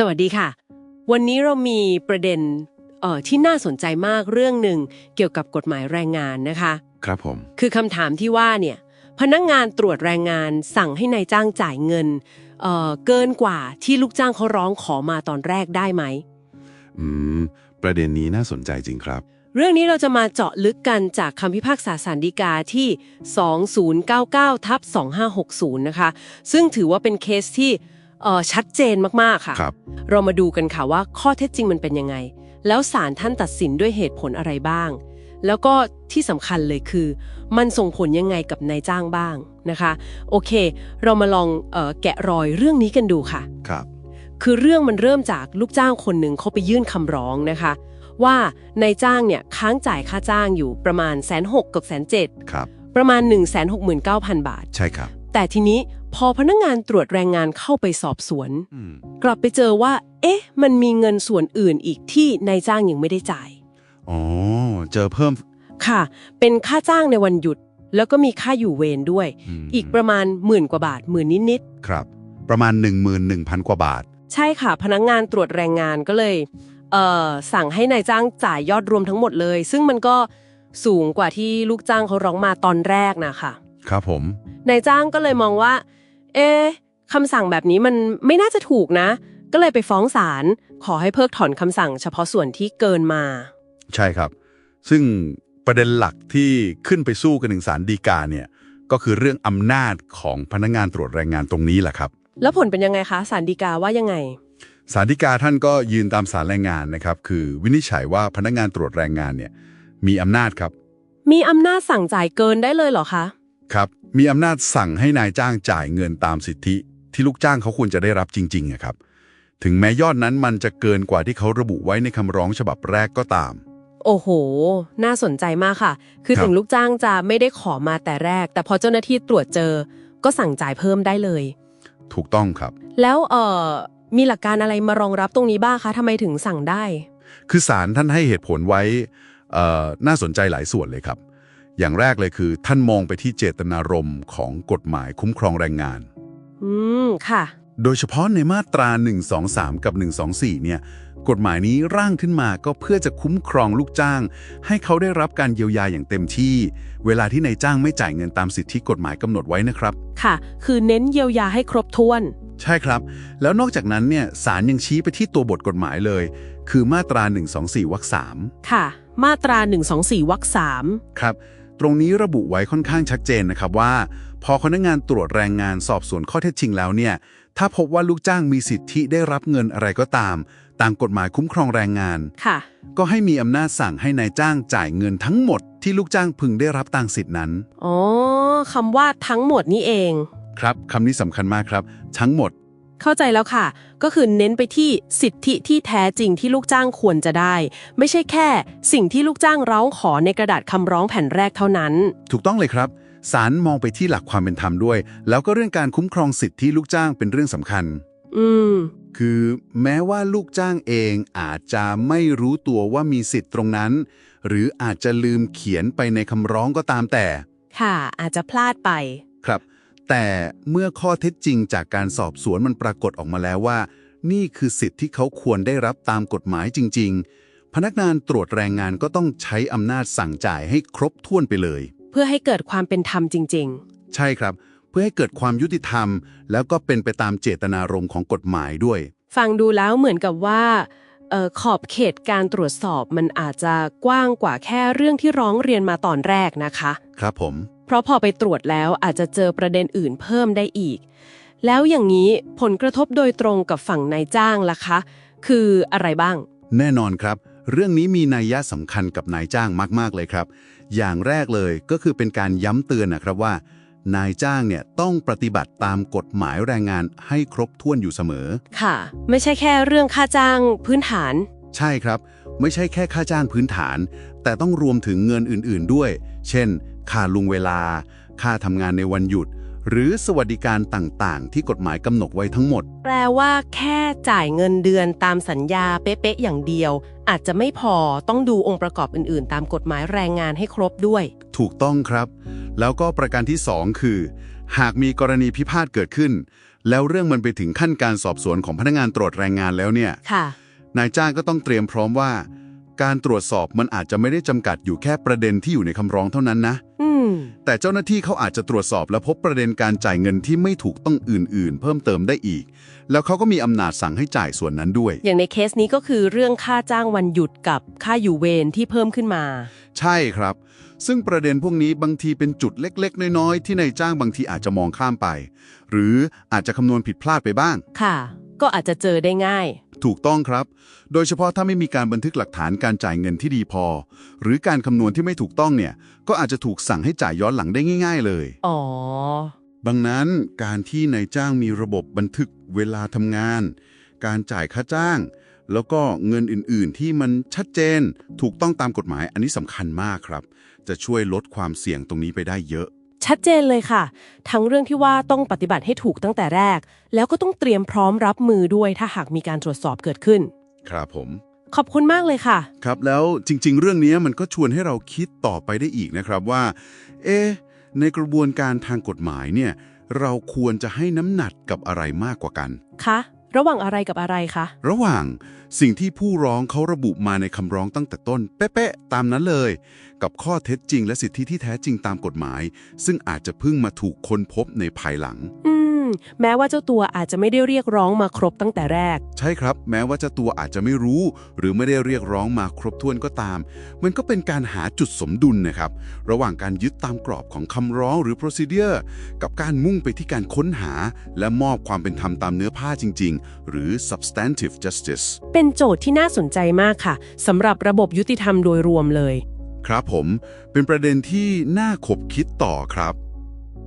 สวัสดีค่ะ วันนี้เรามีประเด็นเอ่อที่น่าสนใจมากเรื่องหนึ่งเกี่ยวกับกฎหมายแรงงานนะคะ ครับผม คือคำถามที่ว่าเนี่ยพนักงานตรวจแรงงานสั่งให้นายจ้างจ่ายเงินเอ่อเกินกว่าที่ลูกจ้างเขาร้องขอมาตอนแรกได้ไหม อืม ประเด็นนี้น่าสนใจจริงครับ เรื่องนี้เราจะมาเจาะลึกกันจากคำพิพากษาสารดีกาที่ 2099ทับ2560 นะคะ ซึ่งถือว่าเป็นเคสที่เอ่อ ชัดเจนมากๆค่ะครับเรามาดูกันค่ะว่าข้อเท็จจริงมันเป็นยังไง แล้วศาลท่านตัดสินด้วยเหตุผลอะไรบ้าง แล้วก็ที่สำคัญเลยคือ มันส่งผลยังไงกับนายจ้างบ้างนะคะ โอเค เรามาลองเออแกะรอยเรื่องนี้กันดูค่ะครับ คือเรื่องมันเริ่มจากลูกจ้างคนหนึ่งเขาไปยื่นคำร้องนะคะ ว่านายจ้างเนี่ยค้างจ่ายค่าจ้างอยู่ประมาณแสนหกกับแสนเจ็ดครับประมาณ 1 6 9 0 0 0 บาท ใช่ครับ แต่ทีนี้พอพนักงานตรวจแรงงานเข้าไปสอบสวน อืมกลับไปเจอว่า เอ๊ะ มันมีเงินส่วนอื่นอีกที่นายจ้างยังไม่ได้จ่าย อ๋อ เจอเพิ่มค่ะ เป็นค่าจ้างในวันหยุด แล้วก็มีค่าอยู่เวรด้วย มอีกประมาณหมื่นกว่าบาทหมื่นนิดครับ ประมาณ 11,000 กว่าบาท ๆ ใช่ค่ะ พนักงานตรวจแรงงานก็เลยเอ่อสั่งให้นายจ้างจ่ายยอดรวมทั้งหมดเลย ซึ่งมันก็สูงกว่าที่ลูกจ้างเขาร้องมาตอนแรกนะคะ ครับผม นายจ้างก็เลยมองว่า เอ๊ะคำสั่งแบบนี้มันไม่น่าจะถูกนะ ก็เลยไปฟ้องศาลขอให้เพิกถอนคำสั่งเฉพาะส่วนที่เกินมา ใช่ครับ ซึ่งประเด็นหลักที่ขึ้นไปสู้กันถึงศาลฎีกาเนี่ยก็คือเรื่องอำนาจของพนักงานตรวจแรงงานตรงนี้แหละครับ แล้วผลเป็นยังไงคะศาลฎีกาว่ายังไงศาลฎีกาท่านก็ยืนตามศาลแรงงานนะครับ คือวินิจฉัยว่าพนักงานตรวจแรงงานเนี่ยมีอำนาจครับ มีอำนาจสั่งจ่ายเกินได้เลยเหรอคะ ครับ มีอำนาจสั่งให้นายจ้างจ่ายเงินตามสิทธิ ที่ลูกจ้างเขาควรจะได้รับจริงๆอะครับ ถึงแม้ยอดนั้นมันจะเกินกว่าที่เขาระบุไว้ในคำร้องฉบับแรกก็ตาม โอ้โห น่าสนใจมากค่ะ คือครับถึงลูกจ้างจะไม่ได้ขอมาแต่แรก แต่พอเจ้าหน้าที่ตรวจเจอ ก็สั่งจ่ายเพิ่มได้เลย ถูกต้องครับ แล้วเอ่อมีหลักการอะไรมารองรับตรงนี้บ้างคะทำไมถึงสั่งได้ คือศาลท่านให้เหตุผลไว้เอ่อน่าสนใจหลายส่วนเลยครับ อย่างแรกเลยคือ ท่านมองไปที่เจตนารมณ์ของกฎหมายคุ้มครองแรงงาน อืม ค่ะ โดยเฉพาะในมาตรา 123 กับ 124 เนี่ย กฎหมายนี้ร่างขึ้นมาก็เพื่อจะคุ้มครองลูกจ้าง ให้เขาได้รับการเยียวยาอย่างเต็มที่ เวลาที่นายจ้างไม่จ่ายเงินตามสิทธิกฎหมายกำหนดไว้นะครับ ค่ะ คือเน้นเยียวยาให้ครบถ้วน ใช่ครับ แล้วนอกจากนั้นเนี่ยศาลยังชี้ไปที่ตัวบทกฎหมายเลย คือมาตรา 124วรรค3ค่ะ มาตรา 124วรรคสามครับ ตรงนี้ระบุไว้ค่อนข้างชัดเจนนะครับว่า พอพนักงานตรวจแรงงานสอบสวนข้อเท็จจริงแล้วเนี่ย ถ้าพบว่าลูกจ้างมีสิทธิได้รับเงินอะไรก็ตาม ตามกฎหมายคุ้มครองแรงงาน ค่ะ ก็ให้มีอำนาจสั่งให้นายจ้างจ่ายเงินทั้งหมดที่ลูกจ้างพึงได้รับตามสิทธินั้น อ๋อคำว่าทั้งหมดนี่เอง ครับคำนี้สำคัญมากครับ ทั้งหมด เข้าใจแล้วค่ะ ก็คือเน้นไปที่สิทธิที่แท้จริงที่ลูกจ้างควรจะได้ ไม่ใช่แค่ สิ่งที่ลูกจ้างร้องขอในกระดาษคำร้องแผ่นแรกเท่านั้น ถูกต้องเลยครับศาลมองไปที่หลักความเป็นธรรมด้วย แล้วก็เรื่องการคุ้มครองสิทธิลูกจ้างเป็นเรื่องสำคัญ อืม คือแม้ว่าลูกจ้างเองอาจจะไม่รู้ตัวว่ามีสิทธิ์ตรงนั้น หรืออาจจะลืมเขียนไปในคำร้องก็ตามแต่ ค่ะ อาจจะพลาดไป ครับ แต่เมื่อข้อเท็จจริงจากการสอบสวนมันปรากฏออกมาแล้วว่า นี่คือสิทธิ์ที่เขาควรได้รับตามกฎหมายจริง ๆ พนักงานตรวจแรงงานก็ต้องใช้อำนาจสั่งจ่ายให้ครบถ้วนไปเลย เพื่อให้เกิดความเป็นธรรมจริง ใช่ครับ เพื่อให้เกิดความยุติธรรม แล้วก็เป็นไปตามเจตนารมณ์ของกฎหมายด้วย ๆ ฟังดูแล้วเหมือนกับว่าเอ่อขอบเขตการตรวจสอบมันอาจจะกว้างกว่าแค่เรื่องที่ร้องเรียนมาตอนแรกนะคะ ครับผม เพราะพอไปตรวจแล้วอาจจะเจอประเด็นอื่นเพิ่มได้อีก แล้วอย่างนี้ผลกระทบโดยตรงกับฝั่งนายจ้างล่ะคะ คืออะไรบ้าง แน่นอนครับ เรื่องนี้มีนัยยะสำคัญกับนายจ้างมากๆเลยครับ อย่างแรกเลยก็คือเป็นการย้ำเตือนนะครับว่า นายจ้างเนี่ยต้องปฏิบัติตามกฎหมายแรงงานให้ครบถ้วนอยู่เสมอ ค่ะ ไม่ใช่แค่เรื่องค่าจ้างพื้นฐาน ใช่ครับ ไม่ใช่แค่ค่าจ้างพื้นฐาน แต่ต้องรวมถึงเงินอื่นๆด้วย เช่น ค่าลุงเวลา ค่าทำงานในวันหยุด หรือสวัสดิการต่างๆ ที่กฎหมายกำหนดไว้ทั้งหมด แปลว่าแค่จ่ายเงินเดือนตามสัญญาเป๊ะๆอย่างเดียว อาจจะไม่พอต้องดูองค์ประกอบอื่นๆ ตามกฎหมายแรงงานให้ครบด้วย ถูกต้องครับ แล้วก็ประการที่ 2 คือ หากมีกรณีพิพาทเกิดขึ้น แล้วเรื่องมันไปถึงขั้นการสอบสวนของพนักงานตรวจแรงงานแล้วเนี่ยค่ะ นายจ้างก็ต้องเตรียมพร้อมว่า การตรวจสอบมันอาจจะไม่ได้จำกัดอยู่แค่ประเด็นที่อยู่ในคำร้องเท่านั้นนะอืมแต่เจ้าหน้าที่เขาอาจจะตรวจสอบและพบประเด็นการจ่ายเงินที่ไม่ถูกต้องอื่น ๆ เพิ่มเติมได้อีก แล้วเขาก็มีอำนาจสั่งให้จ่ายส่วนนั้นด้วย อย่างในเคสนี้ก็คือเรื่องค่าจ้างวันหยุดกับค่าอยู่เวรที่เพิ่มขึ้นมา ใช่ครับ ซึ่งประเด็นพวกนี้บางทีเป็นจุดเล็ก ๆ น้อย ๆ ที่นายจ้างบางทีอาจจะมองข้ามไป หรืออาจจะคำนวณผิดพลาดไปบ้าง ค่ะ ก็อาจจะเจอได้ง่าย ถูกต้องครับ โดยเฉพาะถ้าไม่มีการบันทึกหลักฐานการจ่ายเงินที่ดีพอ หรือการคำนวณที่ไม่ถูกต้องเนี่ย ก็อาจจะถูกสั่งให้จ่ายย้อนหลังได้ง่าย ๆ เลย อ๋อ ดังนั้นการที่นายจ้างมีระบบบันทึกเวลาทำงาน การจ่ายค่าจ้าง แล้วก็เงินอื่นๆ ที่มันชัดเจน ถูกต้องตามกฎหมายอันนี้สำคัญมากครับ จะช่วยลดความเสี่ยงตรงนี้ไปได้เยอะ ชัดเจนเลยค่ะ ทั้งเรื่องที่ว่าต้องปฏิบัติให้ถูกตั้งแต่แรก แล้วก็ต้องเตรียมพร้อมรับมือด้วยถ้าหากมีการตรวจสอบเกิดขึ้น ครับผม ขอบคุณมากเลยค่ะ ครับแล้วจริง ๆ เรื่องนี้มันก็ชวนให้เราคิดต่อไปได้อีกนะครับว่า เอ๊ะในกระบวนการทางกฎหมายเนี่ย เราควรจะให้น้ำหนักกับอะไรมากกว่ากัน คะ ระหว่างอะไรกับอะไรคะ ระหว่าง สิ่งที่ผู้ร้องเขาระบุมาในคำร้องตั้งแต่ต้น เป๊ะๆตามนั้นเลย กับข้อเท็จจริงและสิทธิที่แท้จริงตามกฎหมาย ซึ่งอาจจะเพิ่งมาถูกค้นพบในภายหลัง อื ม แม้ว่าเจ้าตัวอาจจะไม่ได้เรียกร้องมาครบตั้งแต่แรก ใช่ครับ แม้ว่าเจ้าตัวอาจจะไม่รู้ หรือไม่ได้เรียกร้องมาครบถ้วนก็ตาม มันก็เป็นการหาจุดสมดุลนะครับ ระหว่างการยึดตามกรอบของคำร้องหรือ procedure กับการมุ่งไปที่การค้นหา และมอบความเป็นธรรมตามเนื้อผ้าจริง ๆ หรือ substantive justice เป็นโจทย์ที่น่าสนใจมากค่ะสำหรับระบบยุติธรรมโดยรวมเลย ครับผม เป็นประเด็นที่น่าขบคิดต่อครับ